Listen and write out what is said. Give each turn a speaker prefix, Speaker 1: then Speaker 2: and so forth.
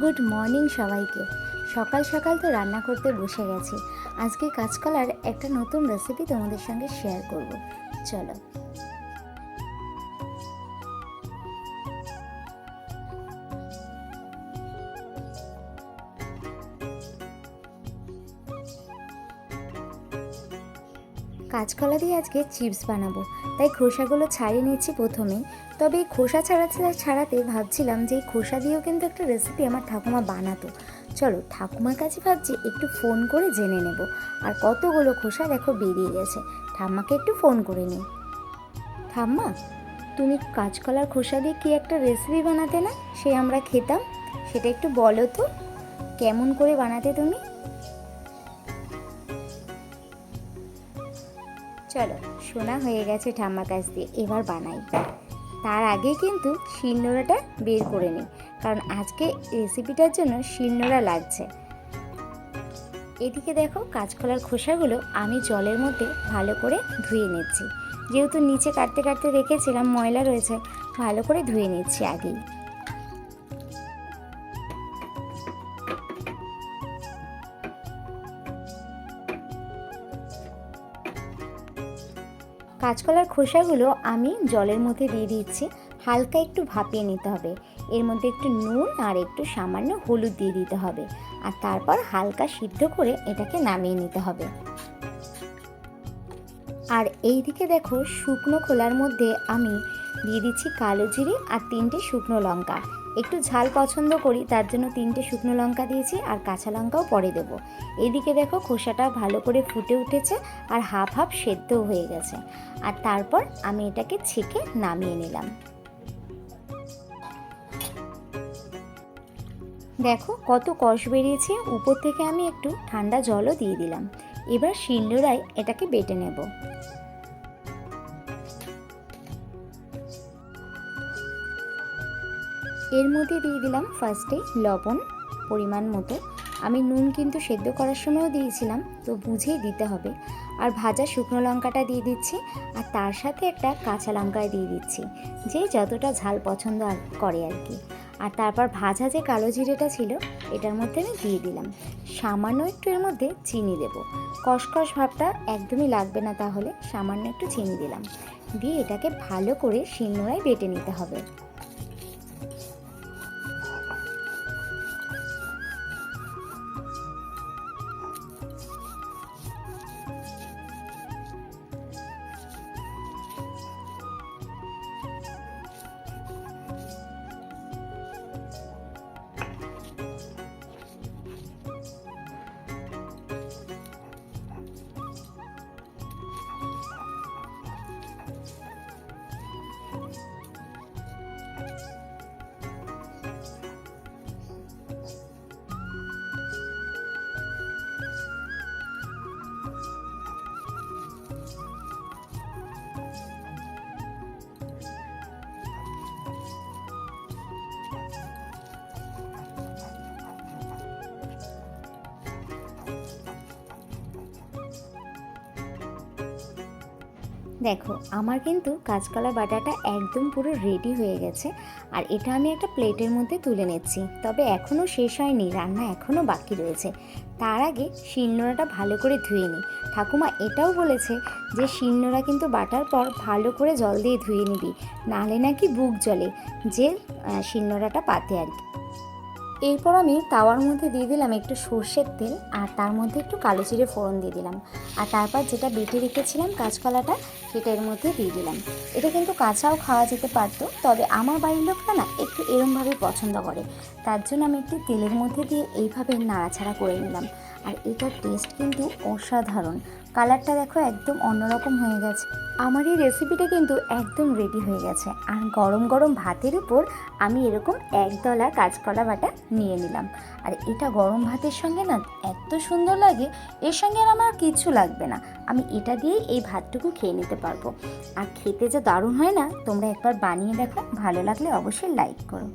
Speaker 1: Good morning সবাইকে। সকাল সকাল তো রান্না করতে বসে গেছি। আজকে কাজকলার একটা নতুন রেসিপি তোমাদের সঙ্গে শেয়ার করব। চলো। কাঁচকলা দিয়ে আজকে চিপস বানাবো। তাই খোসাগুলো ছাড়িয়ে নিচ্ছি প্রথমেই। তবে এই খোসা ছাড়াতে ছাড়াতে ভাবছিলাম যে এই খোসা দিয়েও কিন্তু একটা রেসিপি আমার ঠাকুমা বানাতো। চলো ঠাকুমার কাছে ভাবছি একটু ফোন করে জেনে নেব। আর কতগুলো খোসা দেখো বেরিয়ে গেছে। ঠাম্মাকে একটু ফোন করে নিই। ঠাম্মা, তুমি কাঁচকলার খোসা দিয়ে কি একটা রেসিপি বানাতে না? সে আমরা খেতাম। সেটা একটু বলো তো। কেমন করে বানাতে তুমি? চলো শোনা হয়ে গেছে ঠাম্মার কাছ দিয়ে, এবার বানাই। তার আগে কিন্তু শিলনোড়াটা বের করে নিই, কারণ আজকে রেসিপিটার জন্য শিলনোড়া লাগছে। এদিকে দেখো, কাঁচকলার খোসাগুলো আমি জলের মধ্যে ভালো করে ধুয়ে নিচ্ছি। যেহেতু নিচে কাটতে কাটতে রেখেছিলাম ময়লা রয়েছে, ভালো করে ধুয়ে নিচ্ছি আগেই। কাঁচকলার খোসাগুলো আমি জলের মধ্যে দিয়ে দিচ্ছি। হালকা একটু ভাপিয়ে নিতে হবে। এর মধ্যে একটু নুন আর একটু সামান্য হলুদ দিয়ে দিতে হবে। আর তারপর হালকা সিদ্ধ করে এটাকে নামিয়ে নিতে হবে। আর এই দিকে দেখো শুকনো খোলার মধ্যে আমি দিয়ে দিচ্ছি কালো জিরে আর তিনটে শুকনো লঙ্কা। একটু ঝাল পছন্দ করি, তার জন্য তিনটে শুকনো লঙ্কা দিয়েছি আর কাঁচা লঙ্কাও পরে দেবো। এদিকে দেখো খোসাটা ভালো করে ফুটে উঠেছে আর হাফ হাফ সেদ্ধও হয়ে গেছে। আর তারপর আমি এটাকে ছেঁকে নামিয়ে নিলাম। দেখো কত কষ বেরিয়েছে, উপর থেকে আমি একটু ঠান্ডা জলও দিয়ে দিলাম। এবার শিলনোড়ায় এটাকে বেটে নেব। এর মধ্যে দিয়ে দিলাম ফার্স্টে লবণ পরিমাণ মতো। আমি নুন কিন্তু সেদ্ধ করার সময়ও দিয়েছিলাম, তো বুঝেই দিতে হবে। আর ভাজা শুকনো লঙ্কাটা দিয়ে দিচ্ছি, আর তার সাথে একটা কাঁচা লঙ্কায় দিয়ে দিচ্ছি, যে যতটা ঝাল পছন্দ আর করে আর কি। আর তারপর ভাজা যে কালো জিরেটা ছিল, এটার মধ্যে আমি দিয়ে দিলাম। সামান্য একটু এর মধ্যে চিনি দেব। কষকষ ভাবটা একদমই লাগবে না তাহলে, সামান্য একটু চিনি দিলাম। দিয়ে এটাকে ভালো করে শিলনোড়ায় বেটে নিতে হবে। দেখো, আমার কিন্তু কাঁচকলা বাটাটা একদম পুরো রেডি হয়ে গেছে আর এটা আমি একটা প্লেটের মধ্যে তুলে নিচ্ছি। তবে এখনও শেষ হয়নি, রান্না এখনও বাকি রয়েছে। তার আগে শিলনোড়াটা ভালো করে ধুয়ে নিই। ঠাকুমা এটাও বলেছে যে শিলনোড়া কিন্তু বাটার পর ভালো করে জল দিয়ে ধুয়ে নিবি, নালে নাকি বুক জলে যে শিলনোড়াটা পাতে আর কি। এরপর আমি তাওয়ার মধ্যে দিয়ে দিলাম একটু সর্ষের তেল, আর তার মধ্যে একটু কালো জিরে ফোড়ন দিয়ে দিলাম। আর তারপর যেটা বেটে রেখেছিলাম কাঁচকলাটা সেটা এর মধ্যে দিয়ে দিলাম। এটা কিন্তু কাঁচাও খাওয়া যেতে পারত, তবে আমার বাড়ির লোকটা না একটু এরমভাবে পছন্দ করে। তার জন্য আমি একটু তেলের মধ্যে দিয়ে এইভাবে নাড়াছাড়া করে নিলাম। আর এটার টেস্ট কিন্তু অসাধারণ। কালারটা দেখো একদম অন্যরকম হয়ে গেছে। আমার এই রেসিপিটা কিন্তু একদম রেডি হয়ে গেছে। আর গরম গরম ভাতের উপর আমি এরকম একদলা কাঁচকলা বাটা নিয়ে নিলাম। আর এটা গরম ভাতের সঙ্গে না এত সুন্দর লাগে, এর সঙ্গে আর আমার কিচ্ছু লাগবে না। আমি এটা দিয়েই এই ভাতটুকু খেয়ে নিতে পারব। আর খেতে যে দারুণ হয় না, তোমরা একবার বানিয়ে দেখো, ভালো লাগলে অবশ্যই লাইক করো।